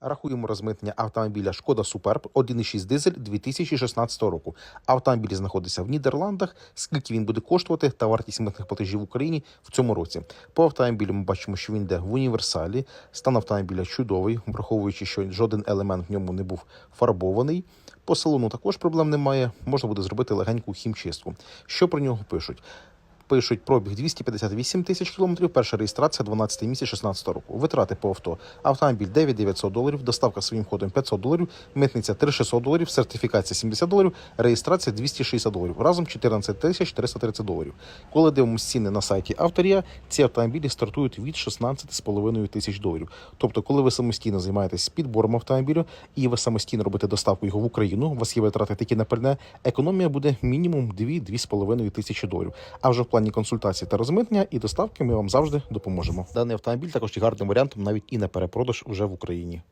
Рахуємо розмитнення автомобіля Шкода Суперб 1,6 дизель 2016 року. Автомобіль знаходиться в Нідерландах. Скільки він буде коштувати та вартість митних платежів в Україні в цьому році? По автомобілю ми бачимо, що він йде в універсалі. Стан автомобіля чудовий, враховуючи, що жоден елемент в ньому не був фарбований. По салону також проблем немає. Можна буде зробити легеньку хімчистку. Що про нього пишуть? Пишуть пробіг 258 тисяч кілометрів, перша реєстрація 12 місяць 16 року. Витрати по авто. Автомобіль 9900 доларів, доставка своїм ходом 500 доларів, митниця 3600 доларів, сертифікація 70 доларів, реєстрація 260 доларів. Разом 14 тисяч 330 доларів. Коли дивимося ціни на сайті Авторія, ці автомобілі стартують від 16,5 тисяч доларів. Тобто, коли ви самостійно займаєтесь підбором автомобілю і ви самостійно робите доставку його в Україну, у вас є витрати такі на пальне, економія буде мінімум 2-2,5 тисячі доларів. А вже в плані консультації та розмитнення і доставки ми вам завжди допоможемо. Даний автомобіль також є гарним варіантом навіть і на перепродаж уже в Україні.